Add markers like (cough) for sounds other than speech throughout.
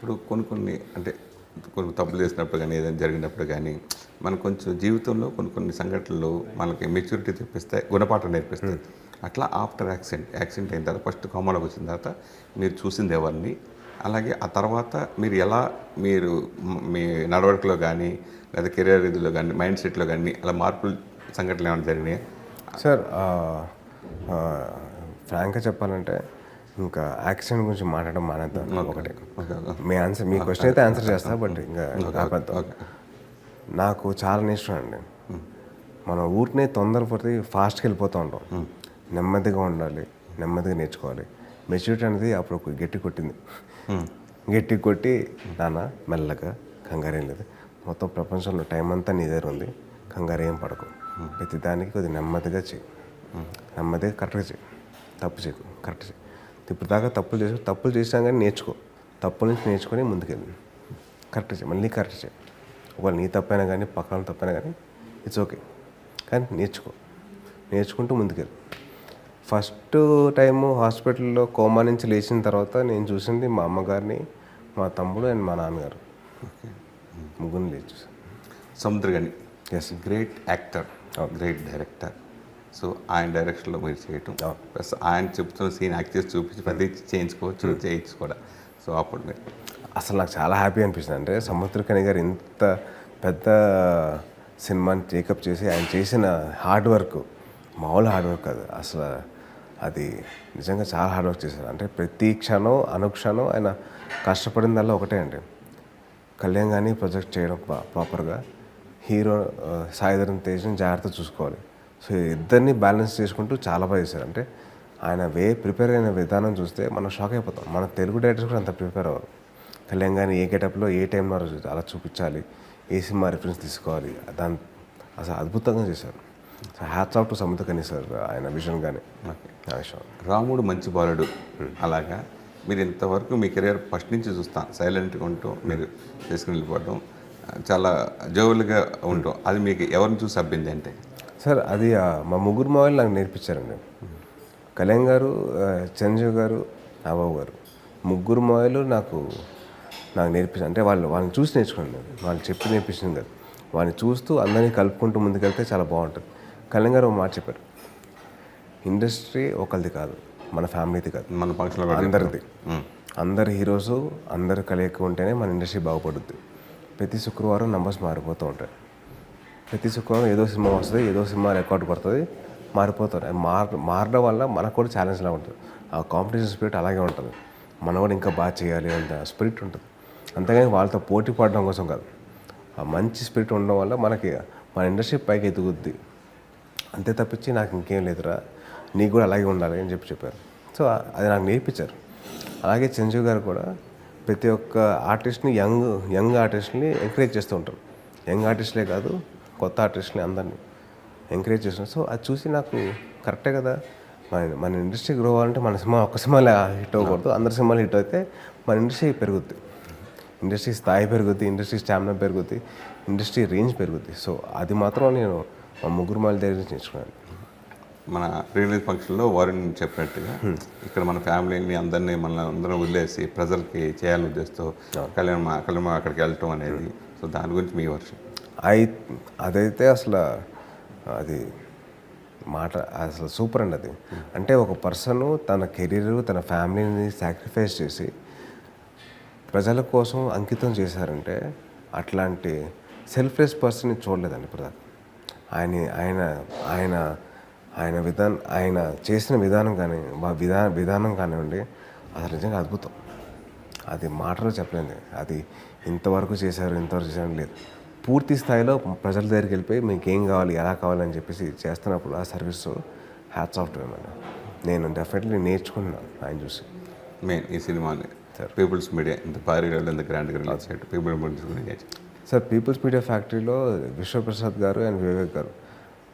ఇప్పుడు కొన్ని కొన్ని అంటే కొన్ని తప్పులు చేసినప్పుడు కానీ ఏదైనా జరిగినప్పుడు కానీ మనకు కొంచెం జీవితంలో కొన్ని కొన్ని సంఘటనలు మనకి మెచ్యూరిటీ తెప్పిస్తాయి గుణపాఠం నేర్పిస్తాయి. అట్లా ఆఫ్టర్ యాక్సిడెంట్ యాక్సిడెంట్ అయిన తర్వాత ఫస్ట్ కామన్లోకి వచ్చిన తర్వాత మీరు చూసింది ఎవరిని? అలాగే ఆ తర్వాత మీరు ఎలా మీరు మ- మీ నడవడికలో కానీ లేదా కెరీర్ ఇదిలో కానీ మైండ్ సెట్లో కానీ అలా మార్పులు సంఘటనలు ఏమైనా జరిగినాయి? సార్ ఫ్రాంక్గా చెప్పాలంటే ఇంకా యాక్సిడెంట్ గురించి మాట్లాడడం మానేద్దాం. ఒకటి. మీ ఆన్సర్ మీ క్వశ్చన్ అయితే ఆన్సర్ చేస్తా బట్ ఇంకా ఆపేద్దాం. నాకు చాలా ఇష్టం అండి. మనం ఊరినే తొందరపడి ఫాస్ట్కి వెళ్ళిపోతూ ఉంటాం. నెమ్మదిగా ఉండాలి నెమ్మదిగా నేర్చుకోవాలి. మెచ్యూరిటీ అనేది అప్పుడు ఒక గట్టి కొట్టింది. గట్టి కొట్టి నాన్న మెల్లగా కంగారేం లేదు. మొత్తం ప్రపంచంలో టైం అంతా నీ దగ్గర ఉంది. కంగారు ఏం పడకు. ప్రతి దానికి కొద్దిగా నెమ్మదిగా చేయి నెమ్మదిగా కరెక్ట్గా చేయి తప్పు చేయకు కరెక్ట్ చేయి ఇప్పుడు దాకా తప్పులు చేసి తప్పులు చేసినా కానీ నేర్చుకో. తప్పుల నుంచి నేర్చుకొని ముందుకెళ్ళి. కరెక్ట్ చేయి మళ్ళీ కరెక్ట్ చేయి. ఒకవేళ నీ తప్పైనా కానీ పక్కన తప్పైనా కానీ ఇట్స్ ఓకే కానీ నేర్చుకో. నేర్చుకుంటూ ముందుకెళ్ళి. ఫస్ట్ టైము హాస్పిటల్లో కోమా నుంచి లేచిన తర్వాత నేను చూసింది మా అమ్మగారిని మా తమ్ముడు అండ్ మా నాన్నగారు. ముగ్గురిని లేచి Samuthirakani. Yes. Great actor great director so ఆయన డైరెక్షన్లో మీరు చేయటం. ప్లస్ ఆయన చెప్తున్న సీన్ యాక్ట్ చేసి చూపించి ప్రతి చేయించుకోవచ్చు చేయొచ్చు కూడా. సో అప్పుడు మీరు అసలు నాకు చాలా హ్యాపీ అనిపిస్తుంది అంటే సముద్రకని గారు ఇంత పెద్ద సినిమాని టేకప్ చేసి ఆయన చేసిన హార్డ్ వర్క్ మామూలు హార్డ్ వర్క్ కాదు. అసలు అది నిజంగా చాలా హార్డ్ వర్క్ చేశారు. అంటే ప్రతి క్షణం అనుక్షణం ఆయన కష్టపడిందల్లా ఒకటే అండి. కళ్యాణ్ కానీ ప్రొజెక్ట్ చేయడం ప్రాపర్గా హీరో సాయిధరం తేజ్ని జాగ్రత్త చూసుకోవాలి. సో ఇద్దరిని బ్యాలెన్స్ చేసుకుంటూ చాలా బాగా చేశారు. అంటే ఆయన వే ప్రిపేర్ అయిన విధానం చూస్తే మనం షాక్ అయిపోతాం. మన తెలుగు డైరెక్టర్స్ కూడా అంత ప్రిపేర్ అవ్వరు. కళ్యాణ్ కానీ ఏ గెటప్లో ఏ టైంలో అలా చూపించాలి ఏ సినిమా రిఫరెన్స్ తీసుకోవాలి దాని అసలు అద్భుతంగా చేశారు. సో హ్యాట్స్ ఆఫ్ టు సముద్ర కనీ సార్ ఆయన విజన్ కానీ ఆ విషయం రాముడు మంచి బాలుడు. అలాగా? మీరు ఇంతవరకు మీ కెరీర్ ఫస్ట్ నుంచి చూస్తాం. సైలెంట్గా ఉంటూ మీరు చేసుకుని వెళ్ళిపోవడం చాలా జోవులుగా ఉంటాం అది మీకు ఎవరిని చూసి అబ్బింది అంటే? సార్ అది మా ముగ్గురు మావలు నాకు నేర్పించారండి. కళ్యాణ్ గారు చిరంజీవి గారు నాబాబు గారు. ముగ్గురు మావలు నాకు నాకు నేర్పించారు. అంటే వాళ్ళు వాళ్ళని చూసి నేర్చుకున్నాను నేను. వాళ్ళు చెప్పి నేర్పించింది కాదు. వాళ్ళని చూస్తూ అందరినీ కలుపుకుంటూ ముందుకెళ్తే చాలా బాగుంటుంది. కళ్యాణ్ గారు ఒక మాట చెప్పారు. ఇండస్ట్రీ ఒకరిది కాదు మన ఫ్యామిలీది కాదు. మన ఫంక్షన్లో కూడా అందరిది. అందరు హీరోస్ అందరు కలయిక ఉంటేనే మన ఇండస్ట్రీ బాగుపడుద్ది. ప్రతి శుక్రవారం నంబర్స్ మారిపోతూ ఉంటాయి. ప్రతి శుక్రవారం ఏదో సినిమా వస్తుంది ఏదో సినిమా రికార్డ్ పడుతుంది మారిపోతారు మార్ మారడం వల్ల మనకు కూడా ఛాలెంజ్లా ఉంటుంది. ఆ కాంపిటీషన్ స్పిరిట్ అలాగే ఉంటుంది. మనం కూడా ఇంకా బాగా చేయాలి అంత స్పిరిట్ ఉంటుంది. అంతేగాని వాళ్ళతో పోటీ పడడం కోసం కాదు. ఆ మంచి స్పిరిట్ ఉండడం వల్ల మనకి మన ఇండస్ట్రీ పైకి ఎదుగుద్ది. అంతే తప్పించి నాకు ఇంకేం లేదురా. నీకు కూడా అలాగే ఉండాలి అని చెప్పి చెప్పారు. సో అది నాకు నేర్పించారు. అలాగే చిరంజీవి గారు కూడా ప్రతి ఒక్క ఆర్టిస్ట్ని యంగ్ యంగ్ ఆర్టిస్ట్ని ఎంకరేజ్ చేస్తూ ఉంటారు. యంగ్ ఆర్టిస్ట్లే కాదు కొత్త ఆర్టిస్ట్ని అందరినీ ఎంకరేజ్ చేస్తున్నారు సో అది చూసి నాకు కరెక్టే కదా. మన మన ఇండస్ట్రీ గ్రో అవ్వాలంటే మన సినిమా ఒక్క సినిమాలో హిట్ అవ్వకూడదు. అందరి సినిమాలు హిట్ అయితే మన ఇండస్ట్రీ పెరుగుద్ది. ఇండస్ట్రీ స్థాయి పెరుగుద్ది ఇండస్ట్రీ స్టామినా పెరుగుద్ది ఇండస్ట్రీ రేంజ్ పెరుగుద్ది. సో అది మాత్రం నేను మా ముగ్గురు మాల దగ్గర నుంచి నేర్చుకున్నాను మన రిలీజ్ ఫంక్షన్లో వారిని చెప్పినట్టుగా ఇక్కడ మన ఫ్యామిలీని అందరినీ మన అందరం వదిలేసి ప్రజలకి చేయాలని ఉద్దేశంతో కళ్యాణ్ కళ్యాణ్ అక్కడికి వెళ్ళటం అనేది సో దాని గురించి మీ వర్షం? అయి అదైతే అసలు అది మాట అసలు సూపర్ అండి అది. అంటే ఒక పర్సన్ తన కెరీర్ తన ఫ్యామిలీని సాక్రిఫైస్ చేసి ప్రజల కోసం అంకితం చేశారంటే అట్లాంటి సెల్ఫ్లెస్ పర్సన్ని చూడలేదండి ఇప్పుడు ఆయన ఆయన ఆయన ఆయన విధానం ఆయన చేసిన విధానం కానీ మా విధా విధానం కానివ్వండి అసలు నిజంగా అద్భుతం. అది మాటలో చెప్పలేదు అది ఇంతవరకు చేశారు ఇంతవరకు చేశారు లేదు. పూర్తి స్థాయిలో ప్రజల దగ్గరికి వెళ్ళిపోయి మీకు ఏం కావాలి ఎలా కావాలని చెప్పేసి చేస్తున్నప్పుడు ఆ సర్వీస్ హ్యాట్స్ ఆఫ్ టు నేను డెఫినెట్లీ నేర్చుకున్నాను ఆయన చూసి. మెయిన్ ఈ సినిమాని. పీపుల్స్ మీడియా ఇంత భారీ లెవెల్ ఇంత గ్రాండ్గా రిలీజ్ చేయడం. పీపుల్ సార్ పీపుల్స్ మీడియా ఫ్యాక్టరీలో విశ్వప్రసాద్ గారు అండ్ వివేక్ గారు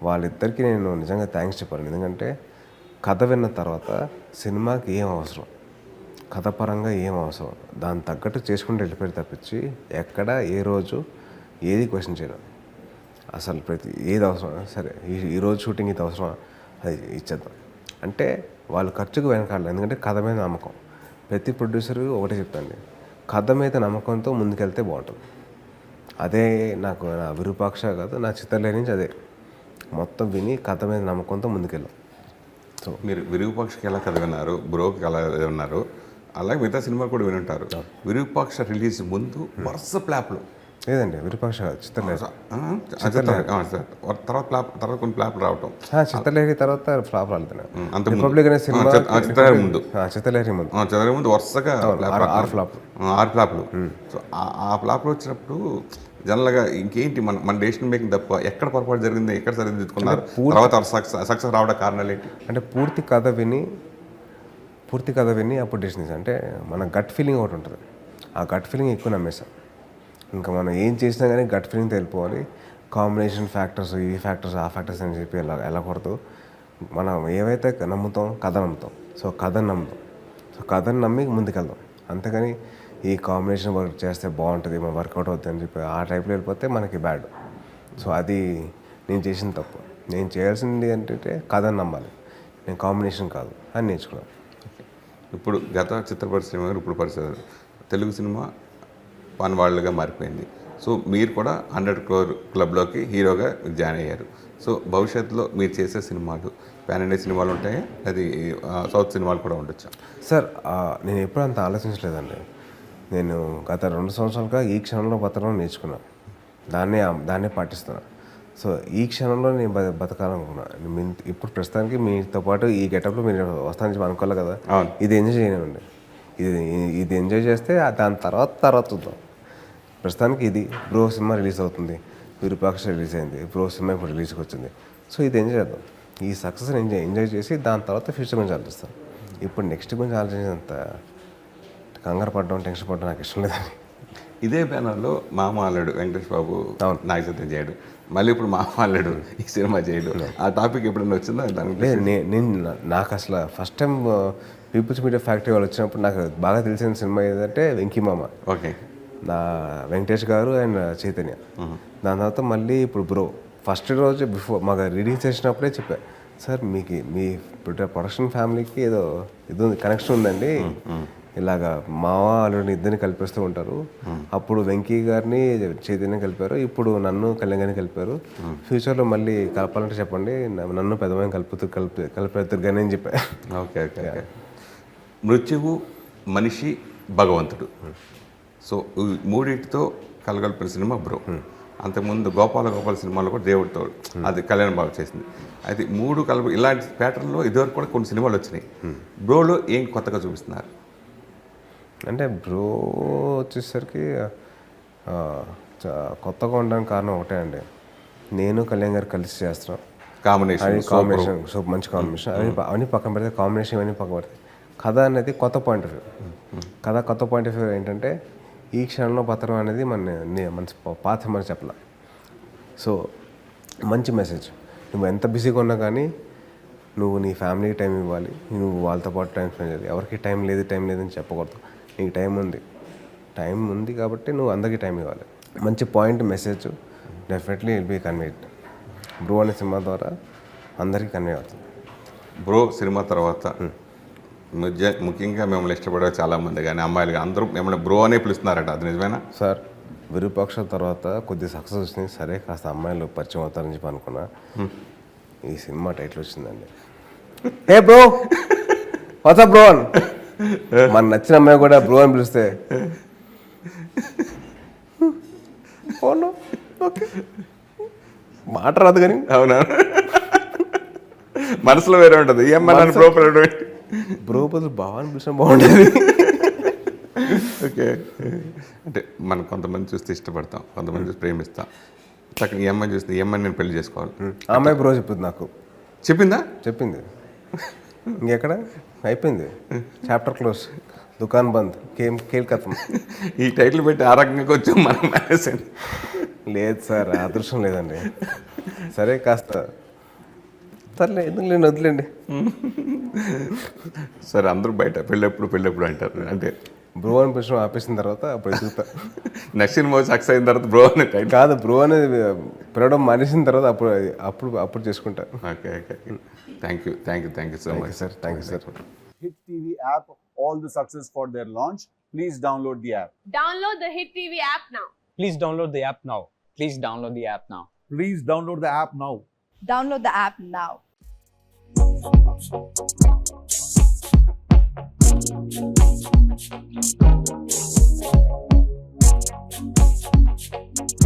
వాళ్ళిద్దరికీ నేను నిజంగా థ్యాంక్స్ చెప్పాను ఎందుకంటే కథ విన్న తర్వాత సినిమాకి ఏం అవసరం? కథపరంగా ఏం అవసరం? దాని తగ్గట్టు చేసుకుంటూ వెళ్ళిపోయి తప్పించి ఎక్కడ ఏ రోజు ఏది క్వశ్చన్ చేయడం. అసలు ప్రతి ఏది అవసరం? సరే ఈ ఈ రోజు షూటింగ్ ఇది అవసరం అది ఇచ్చేద్దాం. అంటే వాళ్ళు ఖర్చుకు వెనకాల ఎందుకంటే కథ మీద నమ్మకం. ప్రతి ప్రొడ్యూసర్ ఒకటే చెప్తాండి కథ మీద నమ్మకంతో ముందుకెళ్తే బాగుంటుంది. అదే నాకు నా విరూపాక్ష కాదు నా చిత్రలే నుంచి అదే. మొత్తం విని కథ మీద నమ్మకంతో ముందుకెళ్ళాం. సో మీరు విరూపాక్షకి ఎలా కథ విన్నారు? బ్రోకి ఎలా విన్నారు? అలాగే మిగతా సినిమా కూడా వినుంటారు. విరూపాక్ష రిలీజ్ ముందు వరుస ప్లాప్లు. లేదండి విరూపాక్ష సార్. తర్వాత ప్లాప్ తర్వాత కొన్ని ప్లాప్లు రావటం. ఆ, చిత్రలేని తర్వాత ఫ్లాప్ రాలేదు. రిపబ్లిక్ అనే సినిమా ఆ, చిత్ర- ఆ, చిత్రలేని ముందు. ఆ, చిత్రలేని ముందు. చదివే ముందు వరుసగా ఫ్లాప్ ఆరు- రావటం. ఆరు ఫ్లాప్లు. సో ఆ- ఫ్లాప్లు వచ్చినప్పుడు జనరల్గా ఇంకేంటి మన మన డెసిషన్ మేకింగ్ తప్ప ఎక్కడ పొరపాటు జరిగింది ఎక్కడ సరిగ్గా తెచ్చుకున్నారు తర్వాత సక్సెస్ సక్సెస్ రావడం కారణాలు ఏంటి? అంటే పూర్తి కథ విని పూర్తి కథ విని అప్పుడు డెసిషన్ అంటే మన గట్ ఫీలింగ్ ఒకటి ఉంటుంది. ఆ గట్ ఫీలింగ్ ఎక్కువ నమ్మేస్తాం. ఇంకా మనం ఏం చేసినా కానీ గట్ ఫీలింగ్ తెలిపోవాలి కాంబినేషన్ ఫ్యాక్టర్స్ ఈ ఫ్యాక్టర్స్ ఆ ఫ్యాక్టర్స్ అని చెప్పి ఎలా వెళ్ళకూడదు మనం ఏవైతే నమ్ముతాం కథ నమ్ముతాం. సో కథ నమ్ముతాం. సో కథని నమ్మి ముందుకెళ్దాం అంతేగాని ఈ కాంబినేషన్ వర్క్ చేస్తే బాగుంటుంది మన వర్కౌట్ అవుతుంది అని చెప్పి ఆ టైప్లో వెళ్ళిపోతే మనకి బ్యాడ్ సో అది నేను చేసిన తప్పు. నేను చేయాల్సింది ఏంటంటే కథను నమ్మాలి. నేను కాంబినేషన్ కాదు. అని నేర్చుకున్నాను ఇప్పుడు గత చిత్ర పరిశ్రమ ఇప్పుడు పరిశ్రమ తెలుగు సినిమా పనివాళ్ళుగా మారిపోయింది. సో మీరు కూడా హండ్రెడ్ క్రోర్ క్లబ్లోకి హీరోగా జాయిన్ అయ్యారు. సో భవిష్యత్తులో మీరు చేసే సినిమాలు ప్యాన్ ఇండియా సినిమాలు ఉంటాయి? అది ఆ, సౌత్ సినిమాలు కూడా ఉండొచ్చు? సార్ నేను ఎప్పుడు అంత ఆలోచించలేదండి. నేను గత రెండు సంవత్సరాలుగా ఈ క్షణంలో బతకడం నేర్చుకున్నాను దాన్నే దాన్నే పాటిస్తున్నాను సో ఈ క్షణంలో నేను బ బతకాలనుకున్నాను మీ- ఇప్పుడు ప్రస్తుతానికి మీతో పాటు ఈ గెటప్లో మీరు వస్తానని చెప్పి అనుకోవాలి కదా. ఇది ఎంజాయ్ చేయనివ్వండి ఇది ఇది ఎంజాయ్ చేస్తే దాని తర్వాత తర్వాత చూద్దాం. ప్రస్తుతానికి ఇది బ్రో సినిమా రిలీజ్ అవుతుంది. విరూపాక్ష రిలీజ్ అయింది. బ్రో సినిమా ఇప్పుడు రిలీజ్కి వచ్చింది. సో ఇది ఎంజాయ్ చేద్దాం. ఈ సక్సెస్ని ఎంజాయ్ ఎంజాయ్ చేసి దాని తర్వాత ఫ్యూచర్ గురించి ఆలోచిస్తాం. ఇప్పుడు నెక్స్ట్ గురించి ఆలోచించేంత కంగారు పడడం టెన్షన్ పడడం నాకు ఇష్టం లేదండి. ఇదే బ్యానర్లో మామ అల్లుడు వెంకటేష్ బాబు నాగచైతన్య చేయడు. మళ్ళీ ఇప్పుడు మామ అల్లుడు ఈ సినిమా చేయడు. ఆ టాపిక్ ఎప్పుడైనా వచ్చిందా? దానికి నేను నాకు అసలు first time people's media factory వాళ్ళు వచ్చినప్పుడు నాకు బాగా తెలిసిన సినిమా ఏదంటే వెంకీ మామ. ఓకే. నా వెంకటేష్ గారు అండ్ చైతన్య. దాని తర్వాత మళ్ళీ ఇప్పుడు బ్రో. ఫస్ట్ రోజు బిఫోర్ మాకు రిలీజ్ చేసినప్పుడే చెప్పా. సార్ మీకు మీ ప్రొడక్షన్ ఫ్యామిలీకి ఏదో ఇది ఉంది కనెక్షన్ ఉందండి. ఇలాగా మావ అల్లుడిని ఇద్దరిని కలిపేస్తూ ఉంటారు. అప్పుడు వెంకీ గారిని చైతన్యం కలిపారు. ఇప్పుడు నన్ను కళ్యాణ్ కలిపారు. ఫ్యూచర్లో మళ్ళీ కలపాలంటే చెప్పండి. నన్ను పెద్దమైన కలుపుతూ కలిపి కలిపేద్దరు కానీ అని చెప్పా. ఓకే ఓకే మృత్యువు మనిషి భగవంతుడు. సో మూడింటితో కలగలిపిన సినిమా బ్రో. అంతకుముందు గోపాల గోపాల సినిమాలో కూడా దేవుడితో అది కళ్యాణ్ బాబు చేసింది. అయితే మూడు కలప ఇలాంటి ప్యాటర్న్లో ఇదివరకు కూడా కొన్ని సినిమాలు వచ్చినాయి. బ్రోలో ఏం కొత్తగా చూపిస్తున్నారు? అంటే బ్రో వచ్చేసరికి కొత్తగా ఉండడానికి కారణం ఒకటే అండి. నేను కళ్యాణ్ గారు కలిసి చేస్తున్నాం. కాంబినేషన్ కాంబినేషన్ సో మంచి కాంబినేషన్ అవి అవన్నీ పక్కన పెడితే కాంబినేషన్ ఇవన్నీ పక్కన పెడితే కథ అనేది కొత్త పాయింట్ ఆఫ్ వ్యూ కథ కొత్త పాయింట్ ఆఫ్ వ్యూ ఏంటంటే ఈ క్షణంలో బతకడం అనేది మన నే- మన పాత మన చెప్పాల. సో మంచి మెసేజ్ నువ్వు ఎంత బిజీగా ఉన్నా కానీ నువ్వు నీ ఫ్యామిలీకి టైం ఇవ్వాలి. నువ్వు వాళ్ళతో పాటు టైం స్పెండ్ చేయాలి. ఎవరికి టైం లేదు టైం లేదని చెప్పకూడదు. నీకు టైం ఉంది. టైం ఉంది కాబట్టి నువ్వు అందరికీ టైం ఇవ్వాలి. మంచి point message definitely will be conveyed Bro అనే సినిమా ద్వారా అందరికీ కన్వే అవుతుంది. బ్రో సినిమా తర్వాత ముఖ్య- ముఖ్యంగా మిమ్మల్ని ఇష్టపడే చాలా మంది కానీ అమ్మాయిలు కానీ అందరూ మిమ్మల్ని బ్రో అనే పిలుస్తున్నారట. అది నిజమేనా? సార్ విరూపాక్ష తర్వాత కొద్ది సక్సెస్ వచ్చినాయి. సరే కాస్త అమ్మాయిలు పరిచయం అవుతారని చెప్పి అనుకున్నా. ఈ సినిమా టైటిల్ వచ్చిందండి. ఏ బ్రో? వాట్సాప్ బ్రో అని మన నచ్చిన అమ్మాయి కూడా బ్రో అని పిలిస్తే. మాట రాదు కానీ. అవునా? మనసులో వేరే ఉంటుంది. ఈ అమ్మాయి నన్ను బ్రో బదులు బాగా పిలిచిన బాగుండేది. ఓకే. అంటే మనం కొంతమంది చూస్తే ఇష్టపడతాం కొంతమంది చూసి ప్రేమిస్తాం. చక్కగా ఈ అమ్మాయి చూస్తే ఈ అమ్మాయిని నేను పెళ్ళి చేసుకోవాలి. ఆ అమ్మాయి బ్రో చెప్పింది నాకు. చెప్పిందా? చెప్పింది. ఇంకెక్కడ? అయిపోయింది. చాప్టర్ క్లోజ్ దుకాన్ బంద్. కేం కేల్కత్తం (laughs) ఈ టైటిల్ పెట్టి ఆ రకంగా కొంచెం మనం మానేసాను లేదు సార్ అదృష్టం లేదండి. సరే కాస్త. సర్లే ఎందుకు లేండి వదిలేండి. (laughs) సరే అందరూ బయట పెళ్ళెప్పుడు పెళ్ళెప్పుడు అంటారు. అంటే బ్రో అని పిలిచిన ఆపేసిన తర్వాత అప్పుడు ఎదుగుతా. (laughs) నెక్స్ట్ సినిమా సక్సెస్ అయిన తర్వాత బ్రో అనే కాదు బ్రో అనేది పిలవడం మానేసిన తర్వాత అప్పుడు అప్పుడు అప్పుడు చేసుకుంటా. Okay okay. Thank you thank you thank you so much sir thank you sir Hit TV app all the success for their launch. please download the app. Download the Hit TV app now. Please download the app now. Please download the app now. Please download the app now. Download the app now. Hit